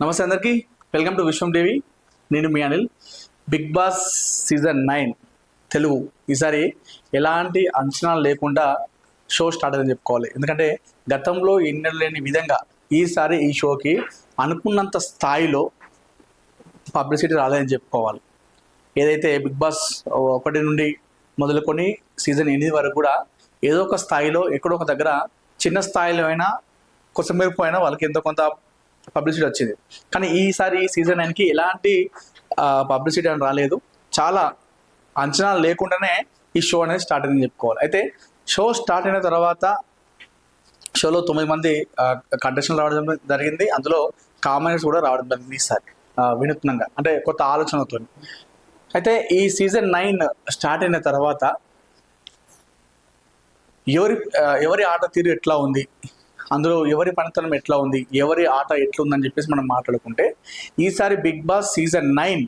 నమస్తే అందరికీ. Welcome to Vishwam TV నేను మీ Anil. Bigg Boss season nine Telugu. ఈసారి ఎలాంటి అంచనాలు లేకుండా షో స్టార్ట్ అయిందని చెప్పుకోవాలి. ఎందుకంటే గతంలో ఎన్నడూ లేని విధంగా ఈసారి ఈ షోకి అనుకున్నంత స్థాయిలో పబ్లిసిటీ రాలేదని చెప్పుకోవాలి. ఏదైతే బిగ్ బాస్ ఒకటి నుండి మొదలుకొని సీజన్ ఎనిమిది వరకు కూడా ఏదో ఒక స్థాయిలో ఎక్కడో ఒక దగ్గర చిన్న స్థాయిలో అయినా కొంచెం మేరకు అయినా వాళ్ళకి ఎంతో కొంత పబ్లిసిటీ వచ్చింది. కానీ ఈసారి సీజన్ నైన్కి ఎలాంటి పబ్లిసిటీ అని రాలేదు. చాలా అంచనాలు లేకుండానే ఈ షో అనేది స్టార్ట్ అయిందని చెప్పుకోవాలి. అయితే షో స్టార్ట్ అయిన తర్వాత షోలో తొమ్మిది మంది కంటెస్టెంట్ రావడం జరిగింది. అందులో కామెంట్స్ కూడా రావడం జరిగింది ఈసారి వినూత్నంగా. అంటే కొత్త ఆలోచనతో అయితే ఈ సీజన్ నైన్ స్టార్ట్ అయిన తర్వాత ఎవరి ఎవరి ఆట తీరు ఎట్లా ఉంది? అందులో ఎవరి పనితనం ఎట్లా ఉంది ఎవరి ఆట ఎట్లుందని చెప్పేసి మనం మాట్లాడుకుంటే ఈసారి బిగ్ బాస్ సీజన్ నైన్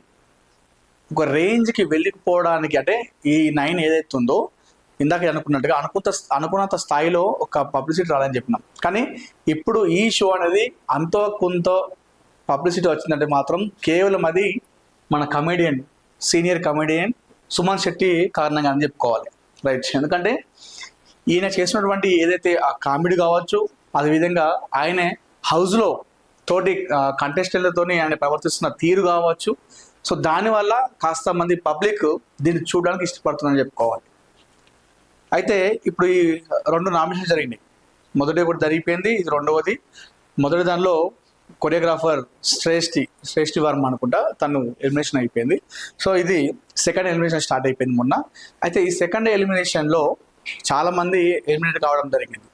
ఒక రేంజ్కి వెళ్ళిపోవడానికి అంటే ఈ నైన్ ఏదైతే ఉందో ఇందాక అనుకున్నట్టుగా అనుకున్న అనుకున్నంత స్థాయిలో ఒక పబ్లిసిటీ రాలని చెప్పినాం. కానీ ఇప్పుడు ఈ షో అనేది అంతో కొంత పబ్లిసిటీ వచ్చిందంటే మాత్రం కేవలం అది మన comedian senior comedian Suman Shetty కారణంగా అని చెప్పుకోవాలి. రైట్. ఎందుకంటే ఈయన చేసినటువంటి ఏదైతే ఆ కామెడీ కావచ్చు అదేవిధంగా ఆయనే హౌస్లో తోటి కంటెస్టెంట్లతోని ఆయన ప్రవర్తిస్తున్న తీరు కావచ్చు. సో దానివల్ల కాస్త మంది పబ్లిక్ దీన్ని చూడడానికి ఇష్టపడుతుందని చెప్పుకోవాలి. అయితే ఇప్పుడు ఈ రెండు నామినేషన్ జరిగినాయి. మొదటి ఒకటి జరిగిపోయింది ఇది రెండవది. మొదటి దానిలో కొరియోగ్రాఫర్ శ్రేష్ఠి శ్రేష్ఠి వర్మ అనుకుంటా తను ఎలిమినేషన్ అయిపోయింది. సో ఇది సెకండ్ ఎలిమినేషన్ స్టార్ట్ అయిపోయింది మొన్న. అయితే ఈ సెకండ్ ఎలిమినేషన్లో చాలామంది ఎలిమినేట్ కావడం జరిగింది.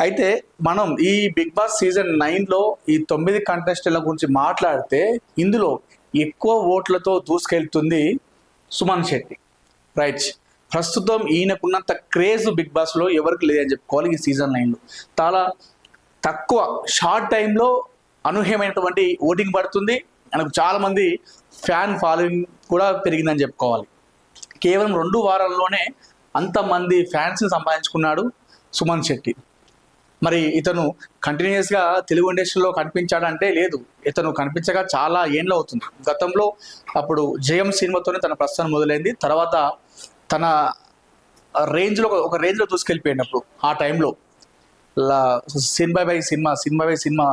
అయితే మనం ఈ బిగ్ బాస్ సీజన్ నైన్లో ఈ తొమ్మిది కంటెస్టెంట్ల గురించి మాట్లాడితే ఇందులో ఎక్కువ ఓట్లతో దూసుకెళ్తుంది సుమన్ శెట్టి. రైట్ ప్రస్తుతం ఈయనకున్నంత క్రేజ్ బిగ్ బాస్లో ఎవరికి లేదని చెప్పుకోవాలి ఈ సీజన్ నైన్లో. చాలా తక్కువ షార్ట్ టైంలో అనూహ్యమైనటువంటి ఓటింగ్ పడుతుంది. మనకు చాలా మంది ఫ్యాన్ ఫాలోయింగ్ కూడా పెరిగిందని చెప్పుకోవాలి. కేవలం రెండు వారాల్లోనే అంతమంది ఫ్యాన్స్ని సంపాదించుకున్నాడు సుమన్ శెట్టి. మరి ఇతను కంటిన్యూస్గా తెలుగు ఇండస్ట్రీలో కనిపించాడంటే లేదు. ఇతను కనిపించగా చాలా ఏండ్లు అవుతుంది. గతంలో అప్పుడు జయం సినిమాతోనే తన ప్రస్థానం మొదలైంది. తర్వాత తన రేంజ్లో ఒక రేంజ్లో దూసుకెళ్ళిపోయినప్పుడు ఆ టైంలో cinema by cinema cinema by cinema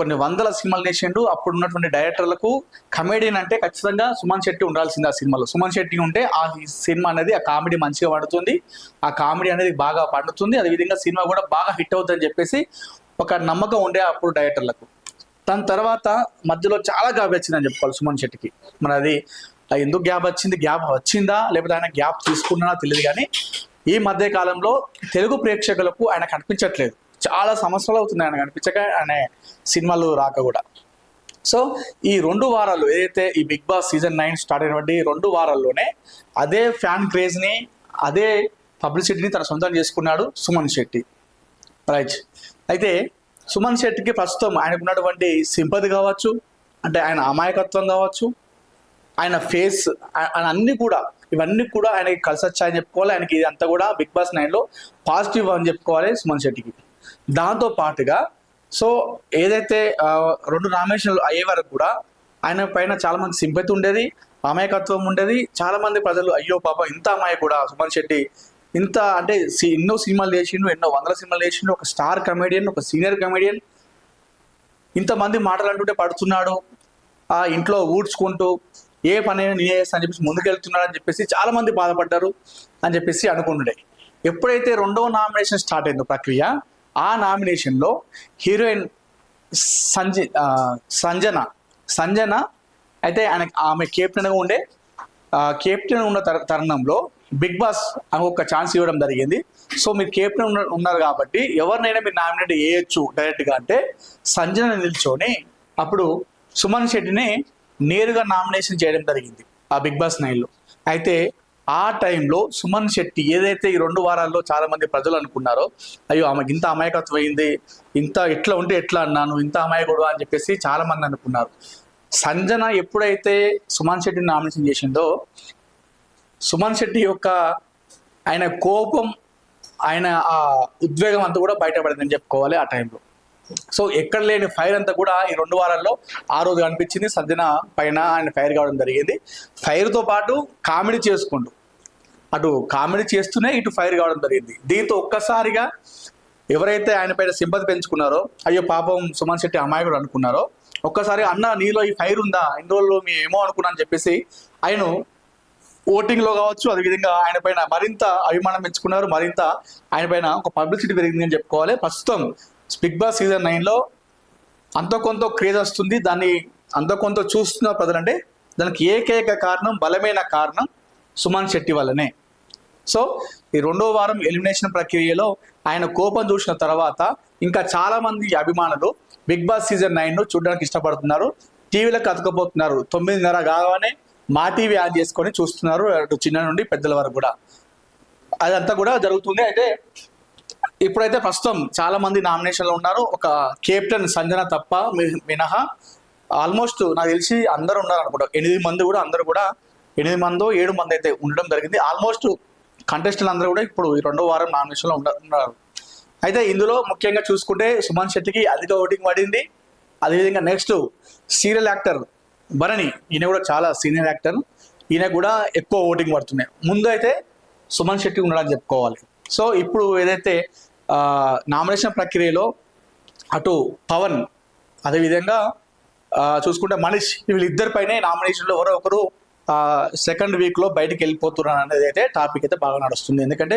కొన్ని వందల సినిమాలు తీసిండు. అప్పుడు ఉన్నటువంటి డైరెక్టర్లకు కమెడియన్ అంటే ఖచ్చితంగా సుమన్ శెట్టి ఉండాల్సింది ఆ సినిమాలో. సుమన్ శెట్టి ఉంటే ఆ సినిమా అనేది ఆ కామెడీ మంచిగా పడుతుంది. ఆ కామెడీ అనేది బాగా పండుతుంది. అదేవిధంగా సినిమా కూడా బాగా హిట్ అవుతుందని చెప్పేసి ఒక నమ్మకం ఉండే అప్పుడు డైరెక్టర్లకు. దాని తర్వాత మధ్యలో చాలా గ్యాప్ వచ్చిందని చెప్పుకోవాలి సుమన్ శెట్టికి. మరి అది ఆ ఎందుకు గ్యాప్ వచ్చింది? గ్యాప్ వచ్చిందా? లేకపోతే ఆయన గ్యాప్ తీసుకున్నా తెలియదు కానీ ఈ మధ్య కాలంలో తెలుగు ప్రేక్షకులకు ఆయన కనిపించట్లేదు. చాలా సంవత్సరాలు అవుతున్నాయి ఆయన కనిపించక ఆయన సినిమాలు రాక కూడా. సో ఈ రెండు వారాలు ఏదైతే ఈ Bigg Boss season nine start అయినటువంటి రెండు వారాల్లోనే అదే ఫ్యాన్ క్రేజ్ని అదే పబ్లిసిటీని తన సొంతం చేసుకున్నాడు సుమన్ శెట్టి. రైట్. అయితే సుమన్ శెట్టికి ప్రస్తుతం ఆయనకు ఉన్నటువంటి సింపతి కావచ్చు అంటే ఆయన అమాయకత్వం కావచ్చు ఆయన ఫేస్ ఆయన అన్నీ కూడా ఇవన్నీ కూడా ఆయనకి కలిసి వచ్చాయని చెప్పుకోవాలి. ఆయనకి ఇది అంతా కూడా బిగ్ బాస్ నైన్లో పాజిటివ్ అని చెప్పుకోవాలి సుమన్ శెట్టికి. దాంతో పాటుగా సో ఏదైతే రెండు నామినేషన్లు అయ్యే వరకు కూడా ఆయన పైన చాలా మంది సింపతి ఉండేది అమాయకత్వం ఉండేది. చాలా మంది ప్రజలు అయ్యో పాప ఇంత అమాయ కూడా సుమన్ శెట్టి ఇంత అంటే సి- ఎన్నో సినిమాలు చేసిండు ఎన్నో వందల సినిమాలు చేసిండు ఒక స్టార్ కమెడియన్ ఒక సీనియర్ కమెడియన్. ఇంతమంది మాటలు అంటుంటే పడుతున్నాడు ఆ ఇంట్లో ఊడ్చుకుంటూ ఏ పని నేను నేనే చేస్తా అని చెప్పేసి ముందుకెళ్తున్నాడు అని చెప్పేసి చాలా మంది బాధపడ్డారు అని చెప్పేసి అనుకుంటుండే. ఎప్పుడైతే రెండవ నామినేషన్ స్టార్ట్ అయిందో ప్రక్రియ ఆ నామినేషన్లో హీరోయిన్ సంజ సంజన సంజన అయితే ఆయన ఆమె కెప్టెన్గా ఉండే కెప్టెన్ ఉన్న తర- తరుణంలో బిగ్ బాస్ అని ఒక ఛాన్స్ ఇవ్వడం జరిగింది. సో మీరు కెప్టెన్ ఉన్న ఉన్నారు కాబట్టి ఎవరినైనా మీరు నామినేట్ చేయొచ్చు డైరెక్ట్గా అంటే సంజన నిల్చొని అప్పుడు సుమన్ శెట్టిని నేరుగా నామినేషన్ చేయడం జరిగింది ఆ బిగ్ బాస్ నైన్లో. అయితే ఆ టైంలో సుమన్ శెట్టి ఏదైతే ఈ రెండు వారాల్లో చాలా మంది ప్రజలు అనుకున్నారో అయ్యో ఆమెకి ఇంత అమాయకత్వం అయింది ఇంత ఎట్లా ఉంటే ఎట్లా అన్నాను ఇంత అమాయకుడు అని చెప్పేసి చాలా మంది అనుకున్నారు. సంజన ఎప్పుడైతే సుమన్ శెట్టిని నామినేషన్ చేసిందో సుమన్ శెట్టి యొక్క ఆయన కోపం ఆయన ఆ ఉద్వేగం అంతా కూడా బయటపడిందని చెప్పుకోవాలి ఆ టైంలో. సో ఎక్కడ లేని ఫైర్ అంతా కూడా ఈ రెండు వారాల్లో ఆ రోజు కనిపించింది. సంజన పైన ఆయన ఫైర్ కావడం జరిగింది. ఫైర్తో పాటు కామెడీ చేసుకుంటూ అటు కామెడీ చేస్తూనే ఇటు ఫైర్ కావడం జరిగింది. దీంతో ఒక్కసారిగా ఎవరైతే ఆయన పైన సింపతి పెంచుకున్నారో అయ్యో పాపం సుమన్ శెట్టి అమాయకుడు అనుకున్నారో ఒక్కసారి అన్న నీలో ఈ ఫైర్ ఉందా? ఇన్ని రోజులు మీ ఏమో అనుకున్నా అని చెప్పేసి ఆయన ఓటింగ్లో కావచ్చు అదేవిధంగా ఆయన పైన మరింత అభిమానం పెంచుకున్నారు మరింత ఆయన పైన ఒక పబ్లిసిటీ పెరిగింది అని చెప్పుకోవాలి. ప్రస్తుతం బిగ్ బాస్ సీజన్ నైన్లో అంత కొంత క్రేజ్ వస్తుంది. దాన్ని అంత కొంత చూస్తున్న ప్రజలంటే దానికి ఏకైక కారణం బలమైన కారణం సుమన్ శెట్టి వల్లనే. సో ఈ రెండో వారం ఎలిమినేషన్ ప్రక్రియలో ఆయన కోపం చూసిన తర్వాత ఇంకా చాలా మంది అభిమానులు బిగ్ బాస్ సీజన్ నైన్ను చూడడానికి ఇష్టపడుతున్నారు. టీవీలకు అతకపోతున్నారు తొమ్మిదిన్నర కాగానే మా టీవీ ఆన్ చేసుకొని చూస్తున్నారు అటు చిన్న నుండి పెద్దల వరకు కూడా. అదంతా కూడా జరుగుతుంది. అయితే ఇప్పుడైతే ప్రస్తుతం చాలా మంది నామినేషన్లో ఉన్నారు. ఒక కెప్టెన్ సంజన తప్ప మినహా ఆల్మోస్ట్ నాకు తెలిసి అందరూ ఉన్నారు అనుకుంటా ఎనిమిది మంది కూడా అందరూ కూడా ఎనిమిది మందో ఏడు మంది అయితే ఉండడం జరిగింది. ఆల్మోస్ట్ కంటెస్టెంట్ అందరూ కూడా ఇప్పుడు ఈ రెండో వారం నామినేషన్లో ఉంటున్నారు అయితే ఇందులో ముఖ్యంగా చూసుకుంటే సుమన్ శెట్టికి అధిక ఓటింగ్ పడింది. అదేవిధంగా నెక్స్ట్ సీరియల్ యాక్టర్ భరణి ఈయన కూడా చాలా సీనియర్ యాక్టర్ ఈయన కూడా ఎక్కువ ఓటింగ్ పడుతున్నాయి. ముందు అయితే సుమన్ శెట్టి ఉండడానికి చెప్పుకోవాలి. సో ఇప్పుడు ఏదైతే నామినేషన్ ప్రక్రియలో అటు పవన్ అదేవిధంగా చూసుకుంటే మనీష్ వీళ్ళిద్దరిపైనే నామినేషన్లో ఎవరో ఒకరు సెకండ్ వీక్లో బయటికి వెళ్ళిపోతున్నారు అనేది అయితే టాపిక్ అయితే బాగా నడుస్తుంది. ఎందుకంటే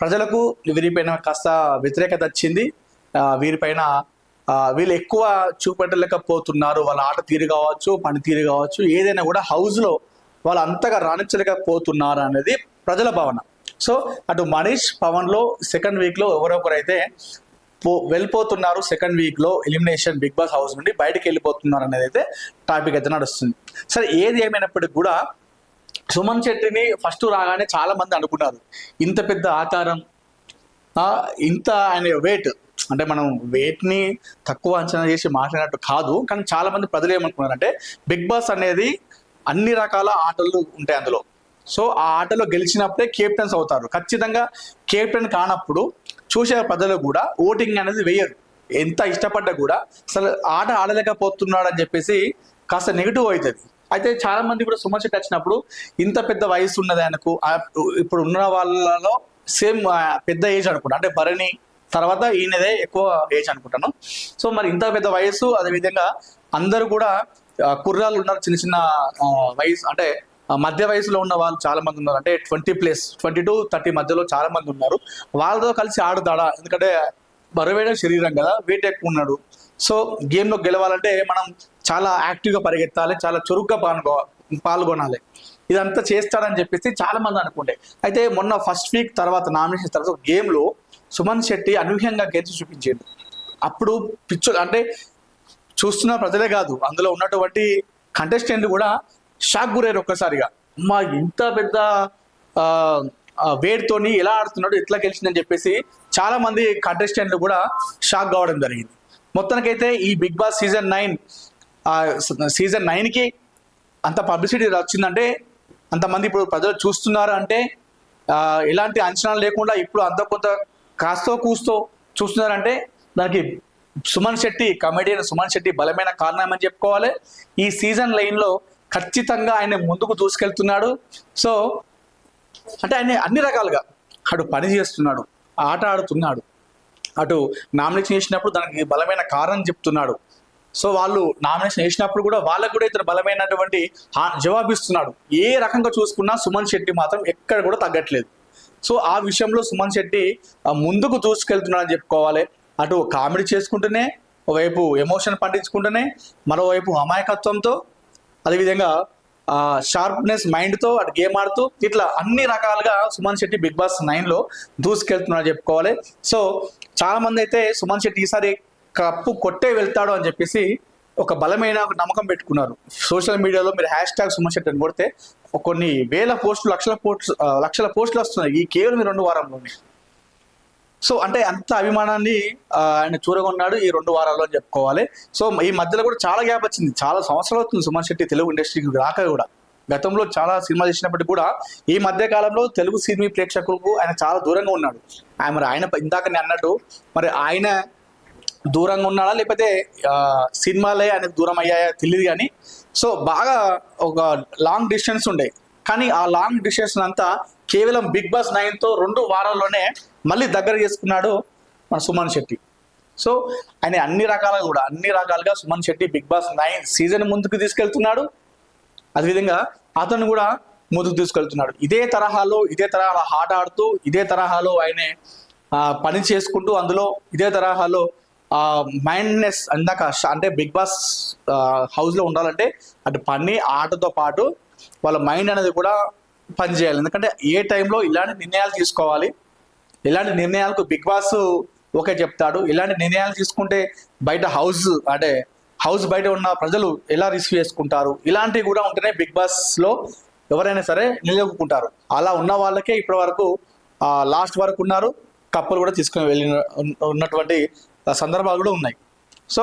ప్రజలకు వీరిపైన కాస్త వ్యతిరేకత వచ్చింది. వీరిపైన వీళ్ళు ఎక్కువ చూపెట్టలేకపోతున్నారు. వాళ్ళ ఆట తీరు కావచ్చు పనితీరు కావచ్చు ఏదైనా కూడా హౌస్లో వాళ్ళు అంతగా రాణించలేకపోతున్నారు అనేది ప్రజల భావన. సో అటు మనీష్ పవన్లో సెకండ్ వీక్లో ఎవరొకరు అయితే వెళ్ళిపోతున్నారు సెకండ్ వీక్లో ఎలిమినేషన్ బిగ్ బాస్ హౌస్ నుండి బయటకు వెళ్ళిపోతున్నారు అనేది అయితే టాపిక్ అయితే నడుస్తుంది. సరే ఏది ఏమైనప్పటికీ కూడా సుమన్ శెట్టిని ఫస్ట్ రాగానే చాలా మంది అనుకున్నారు. ఇంత పెద్ద ఆకారం ఇంత ఆయన వెయిట్ అంటే మనం వెయిట్ని ని తక్కువ అంచనా చేసి మాట్లాడినట్టు కాదు కానీ చాలా మంది ప్రజలు ఏమనుకున్నారంటే బిగ్ బాస్ అనేది అన్ని రకాల ఆటలు ఉంటాయి అందులో. సో ఆ ఆటలో గెలిచినప్పుడే కెప్టెన్స్ అవుతారు. ఖచ్చితంగా కెప్టెన్ కానప్పుడు చూసే ప్రజలు కూడా ఓటింగ్ అనేది వేయరు. ఎంత ఇష్టపడ్డా కూడా అసలు ఆట ఆడలేకపోతున్నాడు అని చెప్పేసి కాస్త నెగిటివ్ అవుతుంది. అయితే చాలా మంది కూడా సుమన్ శెట్టి వచ్చినప్పుడు ఇంత పెద్ద వయసు ఉన్నది ఆయనకు ఇప్పుడు ఉన్న వాళ్ళలో సేమ్ పెద్ద ఏజ్ అనుకుంటా. అంటే భరణి తర్వాత ఈయనదే ఎక్కువ ఏజ్ అనుకుంటాను. సో మరి ఇంత పెద్ద వయసు అదేవిధంగా అందరూ కూడా కుర్రాలు కుర్రాళ్ళు ఉన్నారు చిన్న చిన్న వయసు అంటే మధ్య వయసులో ఉన్న వాళ్ళు చాలా మంది ఉన్నారు. అంటే twenty plus twenty to thirty మధ్యలో చాలా మంది ఉన్నారు. వాళ్ళతో కలిసి ఆడుతాడా? ఎందుకంటే బరువైన శరీరం కదా వెయిట్ ఎక్కువ ఉన్నాడు. సో గేమ్లో గెలవాలంటే మనం చాలా యాక్టివ్గా పరిగెత్తాలి చాలా చురుగ్గా పాల్గొ పాల్గొనాలి. ఇదంతా చేస్తాడని చెప్పేసి చాలా మంది అనుకుంటే. అయితే మొన్న ఫస్ట్ వీక్ తర్వాత నామినేషన్ తర్వాత గేమ్లో సుమన్ శెట్టి అనూహ్యంగా గెలిచి చూపించాడు. అప్పుడు పిచ్చు అంటే చూస్తున్న ప్రజలే కాదు అందులో ఉన్నటువంటి కంటెస్టెంట్లు కూడా షాక్ గురయ్యారు ఒక్కసారిగా మా ఇంత పెద్ద వేడితోని ఎలా ఆడుతున్నాడు ఎట్లా గెలిచిందని చెప్పేసి చాలా మంది కంటెస్టెంట్లు కూడా షాక్ కావడం జరిగింది. మొత్తానికైతే ఈ big boss season nine season నైన్కి అంత పబ్లిసిటీ వచ్చిందంటే అంతమంది ఇప్పుడు ప్రజలు చూస్తున్నారు అంటే ఎలాంటి అంచనాలు లేకుండా ఇప్పుడు అంత కొంత కాస్తో కూస్తో చూస్తున్నారంటే దానికి సుమన్ శెట్టి కమెడియన్ సుమన్ శెట్టి బలమైన కారణం అని చెప్పుకోవాలి. ఈ సీజన్ లైన్లో ఖచ్చితంగా ఆయన ముందుకు దూసుకెళ్తున్నాడు. సో అంటే ఆయన అన్ని రకాలుగా అటు పని చేస్తున్నాడు ఆట ఆడుతున్నాడు. అటు నామినేషన్ చేసినప్పుడు దానికి బలమైన కారణం చెప్తున్నాడు. సో వాళ్ళు నామినేషన్ వేసినప్పుడు కూడా వాళ్ళకు కూడా ఇతను బలమైనటువంటి జవాబిస్తున్నాడు. ఏ రకంగా చూసుకున్నా సుమన్ శెట్టి మాత్రం ఎక్కడ కూడా తగ్గట్లేదు. సో ఆ విషయంలో సుమన్ శెట్టి ముందుకు దూసుకెళ్తున్నాడని చెప్పుకోవాలి. అటు కామెడీ చేసుకుంటూనే ఒకవైపు ఎమోషన్ పండించుకుంటూనే మరోవైపు అమాయకత్వంతో అదేవిధంగా షార్ప్నెస్ మైండ్తో అటు గేమ్ ఆడుతూ ఇట్లా అన్ని రకాలుగా సుమన్ శెట్టి బిగ్ బాస్ నైన్లో దూసుకెళ్తున్నాడు చెప్పుకోవాలి. సో చాలామంది అయితే సుమన్ శెట్టి ఈసారి కప్పు కొట్టే వెళ్తాడు అని చెప్పేసి ఒక బలమైన నమ్మకం పెట్టుకున్నారు. సోషల్ మీడియాలో మీరు హ్యాష్ ట్యాగ్ సుమన్ శెట్టి అని కొడితే కొన్ని వేల పోస్టులు లక్షల పోస్ట్ లక్షల పోస్టులు వస్తున్నాయి ఈ కేవలం రెండు వారంలోనే. సో అంటే అంత అభిమానాన్ని ఆయన చూరగొన్నాడు ఈ రెండు వారాల్లో అని చెప్పుకోవాలి. సో ఈ మధ్యలో కూడా చాలా గ్యాప్ వచ్చింది. చాలా సంవత్సరాలు అవుతుంది సుమన్ శెట్టి తెలుగు ఇండస్ట్రీకి రాక కూడా. గతంలో చాలా సినిమా చేసినప్పటికీ కూడా ఈ మధ్య కాలంలో తెలుగు సినిమా ప్రేక్షకులకు ఆయన చాలా దూరంగా ఉన్నాడు. ఆయన మరి ఆయన ఇందాక నేను అన్నట్టు మరి ఆయన దూరంగా ఉన్నాడా? లేకపోతే సినిమాలే ఆయనకు దూరం అయ్యాయా తెలియదు కానీ సో బాగా ఒక లాంగ్ డిస్టెన్స్ ఉండే. కానీ ఆ లాంగ్ డిస్టెన్స్ అంతా కేవలం బిగ్ బాస్ నైన్తో రెండు వారాల్లోనే మళ్ళీ దగ్గర చేసుకున్నాడు మన సుమన్ శెట్టి. సో ఆయన అన్ని రకాలుగా కూడా అన్ని రకాలుగా Suman Shetty big boss nine season ముందుకు తీసుకెళ్తున్నాడు. అదేవిధంగా అతను కూడా ముందుకు తీసుకెళ్తున్నాడు. ఇదే తరహాలో ఇదే తరహాలో ఆట ఆడుతూ ఇదే తరహాలో ఆయనే పని చేసుకుంటూ అందులో ఇదే తరహాలో మైండ్నెస్ అందాక అంటే బిగ్ బాస్ హౌస్లో ఉండాలంటే అటు పని ఆటతో పాటు వాళ్ళ మైండ్ అనేది కూడా పనిచేయాలి. ఎందుకంటే ఏ టైంలో ఇలాంటి నిర్ణయాలు తీసుకోవాలి ఇలాంటి నిర్ణయాలకు బిగ్ బాస్ ఓకే చెప్తాడు. ఇలాంటి నిర్ణయాలు తీసుకుంటే బయట హౌస్ అంటే హౌస్ బయట ఉన్న ప్రజలు ఎలా రిస్క్ చేసుకుంటారు ఇలాంటివి కూడా ఉంటేనే బిగ్ బాస్లో ఎవరైనా సరే నిలదొక్కుంటారు అలా ఉన్న వాళ్ళకే ఇప్పటి వరకు లాస్ట్ వరకు ఉన్నారు. కప్పులు కూడా తీసుకుని వెళ్ళిన ఉన్నటువంటి సందర్భాలు కూడా ఉన్నాయి. సో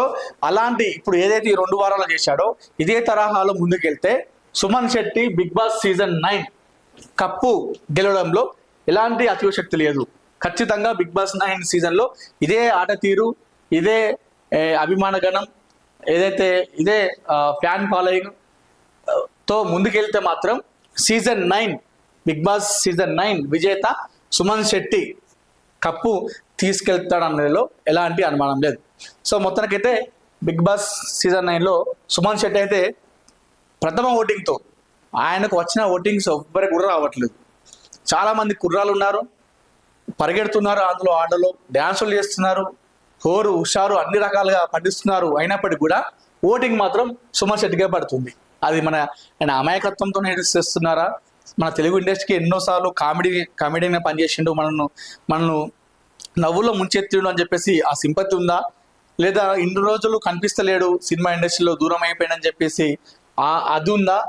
అలాంటి ఇప్పుడు ఏదైతే ఈ రెండు వారాలు చేశాడో ఇదే తరహాలో ముందుకెళ్తే Suman Shetty big boss season nine cup గెలవడంలో ఎలాంటి అతిశక్తి లేదు. ఖచ్చితంగా బిగ్ బాస్ నైన్ సీజన్లో ఇదే ఆట తీరు ఇదే అభిమానగణం అభిమాన గణం ఏదైతే ఇదే ఫ్యాన్ ఫాలోయింగ్తో ముందుకెళ్తే మాత్రం season nine big boss season nine విజేత సుమన్ శెట్టి కప్పు తీసుకెళ్తాడనేలో ఎలాంటి అనుమానం లేదు. సో మొత్తానికైతే బిగ్ బాస్ సీజన్ నైన్లో సుమన్ శెట్టి అయితే ప్రథమ ఓటింగ్తో ఆయనకు వచ్చిన ఓటింగ్స్ ఎవ్వరికి కూడా రావట్లేదు. చాలామంది కుర్రాలు ఉన్నారు. పరిగెడుతున్నారు అందులో ఆటలో డ్యాన్సులు చేస్తున్నారు. హోరు హుషారు అన్ని రకాలుగా పండిస్తున్నారు. అయినప్పటికీ కూడా ఓటింగ్ మాత్రం సుమన్ శెట్టిగా పడుతుంది. అది మన ఆయన అమాయకత్వంతో చేస్తున్నారా? మన తెలుగు ఇండస్ట్రీకి ఎన్నోసార్లు కామెడీ కామెడీగా పనిచేసిండు. మనను మనను నవ్వులో ముంచెత్తిండు అని చెప్పేసి ఆ సింపతి ఉందా? లేదా ఇన్ని రోజులు కనిపిస్తలేడు సినిమా ఇండస్ట్రీలో దూరం అయిపోయాడని చెప్పేసి ఆ అది ఉందా?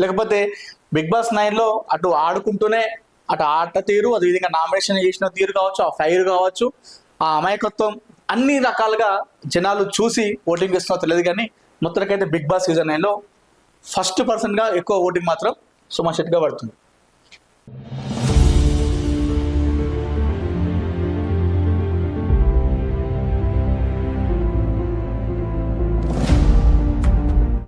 లేకపోతే బిగ్ బాస్ నైన్లో అటు ఆడుకుంటూనే అటు ఆట తీరు అదేవిధంగా నామినేషన్ చేసిన తీరు కావచ్చు ఆ ఫైర్ కావచ్చు ఆ అమాయకత్వం అన్ని రకాలుగా జనాలు చూసి ఓటింగ్ ఇస్తున్నా తెలియదు కానీ మొత్తానికైతే బిగ్ బాస్ సీజన్ నైన్లో ఫస్ట్ పర్సన్గా ఎక్కువ ఓటింగ్ మాత్రం సుమా శెట్టిగా పడుతుంది